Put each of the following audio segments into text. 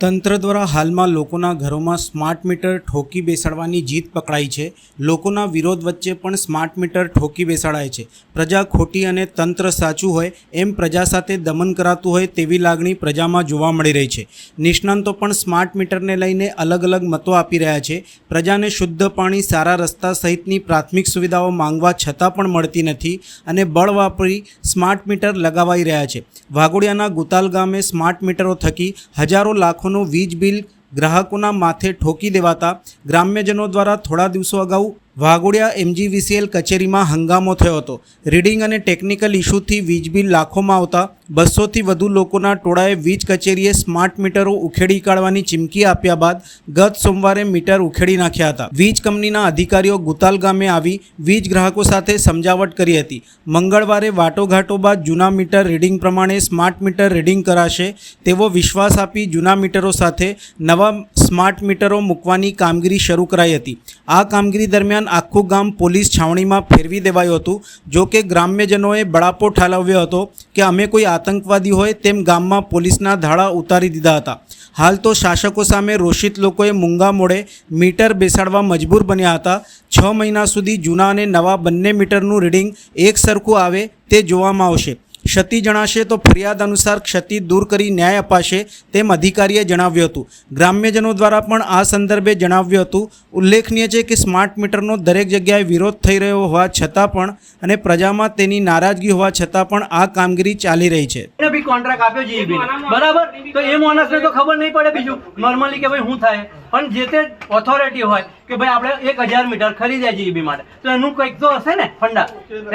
તંત્ર દ્વારા હાલમાં લોકોના ઘરોમાં સ્માર્ટ મીટર ઠોકી બેસાડવાની જીત પકડાઈ છે. લોકોના વિરોધ વચ્ચે પણ સ્માર્ટ મીટર ઠોકી બેસાડાય છે. પ્રજા ખોટી અને તંત્ર સાચું હોય એમ પ્રજા સાથે દમન કરાતું હોય તેવી લાગણી પ્રજામાં જોવા મળી રહી છે. નિષ્ણાંતો પણ સ્માર્ટ મીટરને લઈને અલગ અલગ મતો આપી રહ્યા છે. પ્રજાને શુદ્ધ પાણી, સારા રસ્તા સહિતની પ્રાથમિક સુવિધાઓ માંગવા છતાં પણ મળતી નથી અને બળ વાપરી સ્માર્ટ મીટર લગાવાઈ રહ્યા છે. વાઘોડિયાના ગુતાલ ગામે સ્માર્ટ મીટરો થકી હજારો લાખોનું વીજ બિલ ગ્રાહકોના માથે ઠોકી દેવાતા ગ્રામ્યજનો દ્વારા થોડા દિવસો અગાઉ વાઘોડિયા એમજીવીસીએલ કચેરીમાં હંગામો થયો હતો. રીડિંગ અને ટેકનિકલ ઇસ્યુથી વીજ બિલ લાખોમાં આવતા બસોથી વધુ લોકોના ટોળાએ વીજ કચેરીએ સ્માર્ટ મીટરો ઉખેડી કાઢવાની ચીમકી આપ્યા બાદ ગત સોમવારે મીટર ઉખેડી નાખ્યા હતા. વીજ કંપનીના અધિકારીઓ ગુતાલ ગામે આવી વીજ ગ્રાહકો સાથે સમજાવટ કરી હતી. મંગળવારે વાટોઘાટો બાદ જૂના મીટર રીડિંગ પ્રમાણે સ્માર્ટ મીટર રીડિંગ કરાશે તેવો વિશ્વાસ આપી જૂના મીટરો સાથે નવા સ્માર્ટ મીટરો મૂકવાની કામગીરી શરૂ કરાઈ હતી. આ કામગીરી દરમિયાન આખું ગામ પોલીસ છાવણીમાં ફેરવી દેવાયું હતું. જો કે ગ્રામ્યજનોએ બળાપો ઠાલવ્યો હતો કે અમે કોઈ આતંકવાદી હોય તેમ ગામમાં પોલીસના ધાડા ઉતારી દીધા હતા. હાલ તો શાસકો સામે રોષિત લોકોએ મૂંગા મોડે મીટર બેસાડવા મજબૂર બન્યા હતા. છ મહિના સુધી જૂના અને નવા બંને મીટરનું રીડિંગ એક સરખું આવે તે જોવામાં આવશે. ક્ષતિ જણાશે તો ફરિયાદ અનુસાર ક્ષતિ દૂર કરી ન્યાય અપાશે તેમ અધિકારીએ જણાવ્યું હતું. ગ્રામ્યજનો દ્વારા પણ આ સંદર્ભે જણાવ્યું હતું. ઉલ્લેખનીય છે કે સ્માર્ટ મીટરનો દરેક જગ્યાએ વિરોધ થઈ રહ્યો હોવા છતાં પણ અને પ્રજામાં તેની નારાજગી હોવા છતાં પણ આ કામગીરી ચાલી રહી છે. જીઈબી બરાબર? તો એ માણસને તો ખબર નહીં પડે બીજું. નોર્મલી કે ભાઈ શું થાય? પણ જે તે ઓથોરિટી હોય કે ભાઈ આપણે એક હજાર મીટર ખરીદ્યા જીબી માટે. તો એનું કંઈક તો હશે ને ફંડા?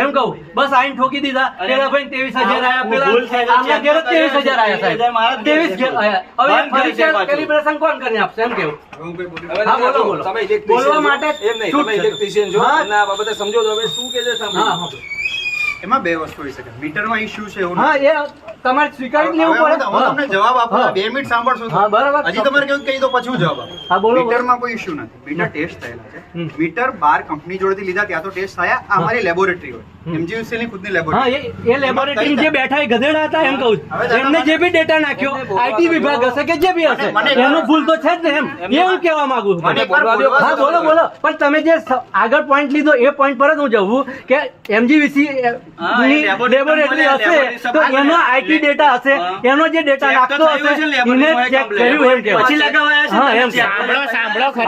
એમ કહું બસ આઈને ઠોકી દીધા. પેલા ભાઈ ત્રેવીસ હજાર આયા પેલા આમના ઘેર ત્રેવીસ હજાર આયા સાહેબ. ત્રેવીસ હવે ફરી કેલિબ્રેશન કોણ કરીને આપશે? એમ કેવું? હવે હા, બોલો, બોલો. તમે electrician બોલવા માટે એમ નહીં છૂટ તમે છે. આ બાબતે સમજો હવે શું કે છે. એમાં બે વસ્તુ હોય શકે. મીટરમાં ઇશ્યુ છે એવું હા એ તમારે સ્વીકારી લેવું પડે? હું તમને જવાબ આપું હા. બે મિનિટ સાંભળશો હા, બરાબર. હજી તમારે કેવું કહી દો પછી હું જવાબ આપું. હા, બોલો. મીટરમાં કોઈ ઇશ્યુ નથી. મીટર ટેસ્ટ થયેલા છે. મીટર બાર કંપની જોડેથી લીધા ત્યાં તો ટેસ્ટ થયા. આ અમારી લેબોરેટરી હોય. MGUCL ની ખુદની લેબોરેટરી એ એ લેબોરેટરી જે બેઠા એ ગધેડા હતા એમ કહું છું. એમને જે બી ડેટા નાખ્યો આઈટી વિભાગ હશે કે જે બી હશે. મને- એનું ભૂલ તો છે જ ને એમ. એ હું કહેવા માંગુ છું. હા બોલો બોલો. પણ તમે જે આગળ પોઈન્ટ લીધો એ પોઈન્ટ પર જ હું જવું કે એમજીવીસી હા, લેબોરેટરી હશે તો એનો આઈટી ડેટા હશે એનો જે ડેટા નાખતો છે હશે એને ચેક કર્યું એમ પછી લગાવાયા છે સાંભળો સાંભળો